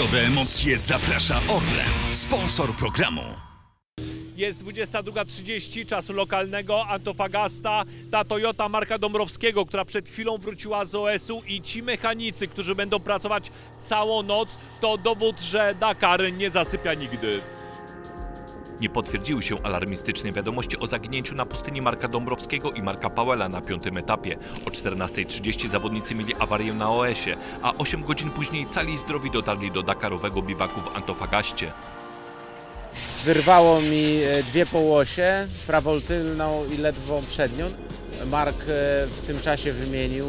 rajdowe emocje zaprasza Orlen, sponsor programu. Jest 22.30 czasu lokalnego, Antofagasta, ta Toyota marka Dąbrowskiego, która przed chwilą wróciła z OS-u i ci mechanicy, którzy będą pracować całą noc, to dowód, że Dakar nie zasypia nigdy. Nie potwierdziły się alarmistyczne wiadomości o zaginięciu na pustyni Marka Dąbrowskiego i Marka Pawela na piątym etapie. O 14.30 zawodnicy mieli awarię na OS-ie, a 8 godzin później cali i zdrowi dotarli do dakarowego biwaku w Antofagaście. Wyrwało mi e, dwie połosie, prawą tylną i ledwą przednią. Mark e, w tym czasie wymienił,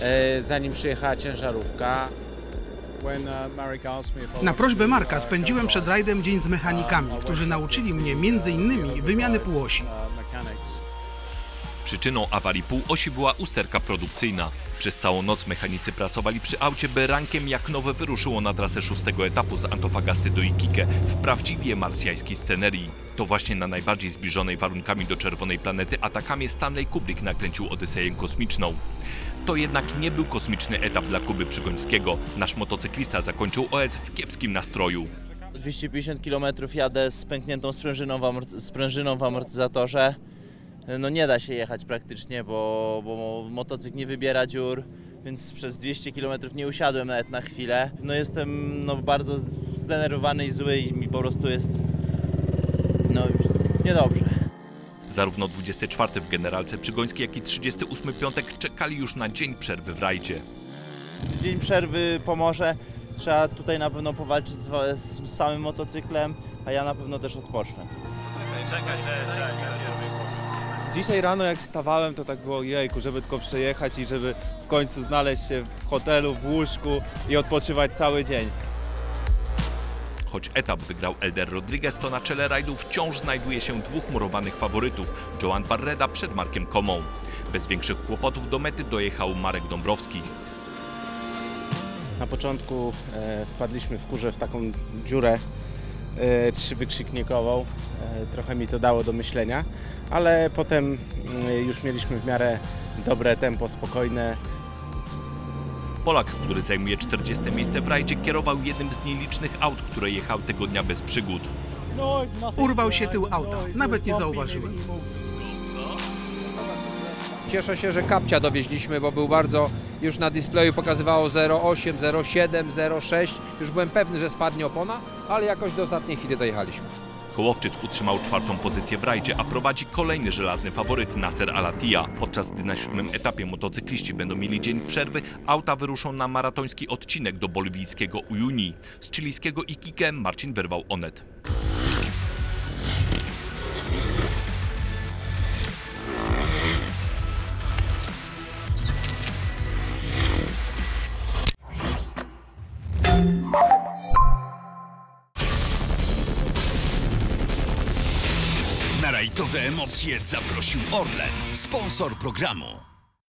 e, zanim przyjechała ciężarówka. Na prośbę Marka spędziłem przed rajdem dzień z mechanikami, którzy nauczyli mnie m.in. wymiany półosi. Przyczyną awarii półosi była usterka produkcyjna. Przez całą noc mechanicy pracowali przy aucie, by rankiem jak nowe wyruszyło na trasę szóstego etapu z Antofagasty do Iquique w prawdziwie marsjańskiej scenerii. To właśnie na najbardziej zbliżonej warunkami do czerwonej planety Atakamie Stanley Kubrick nakręcił Odyseję kosmiczną. To jednak nie był kosmiczny etap dla Kuby Przygońskiego. Nasz motocyklista zakończył OS w kiepskim nastroju. 250 km jadę z pękniętą sprężyną w, amorty- sprężyną w amortyzatorze. No nie da się jechać praktycznie, bo, bo motocykl nie wybiera dziur, więc przez 200 km nie usiadłem nawet na chwilę. No jestem no, bardzo zdenerwowany i zły i mi po prostu jest no niedobrze. Zarówno 24 w generalce Przygońskiej, jak i 38 piątek czekali już na dzień przerwy w rajdzie. Dzień przerwy pomoże. Trzeba tutaj na pewno powalczyć z, z samym motocyklem, a ja na pewno też odpocznę. Dzisiaj rano jak wstawałem, to tak było jejku, żeby tylko przejechać i żeby w końcu znaleźć się w hotelu, w łóżku i odpoczywać cały dzień. Choć etap wygrał Elder Rodriguez, to na czele rajdu wciąż znajduje się dwóch murowanych faworytów, Joan Barreda przed Markiem Komą. Bez większych kłopotów do mety dojechał Marek Dąbrowski. Na początku e, wpadliśmy w kurze w taką dziurę e, trzywykrzyknikową. E, trochę mi to dało do myślenia, ale potem mm, już mieliśmy w miarę dobre tempo, spokojne. Polak, który zajmuje 40 miejsce w rajdzie, kierował jednym z nielicznych aut, które jechały tego dnia bez przygód. Urwał się tył auta, nawet nie zauważyłem. Cieszę się, że kapcia dowieźliśmy, bo był bardzo, już na displeju pokazywało 0,8, 0,7, 0,6. Już byłem pewny, że spadnie opona, ale jakoś do ostatniej chwili dojechaliśmy. Kołowczyc utrzymał czwartą pozycję w rajdzie, a prowadzi kolejny żelazny faworyt Nasser Alatia. Podczas gdy na siódmym etapie motocykliści będą mieli dzień przerwy, auta wyruszą na maratoński odcinek do boliwijskiego Uyuni. Z chilijskiego Iquique Marcin wyrwał Onet. Na rajdowe emocje zaprosił Orlen, sponsor programu.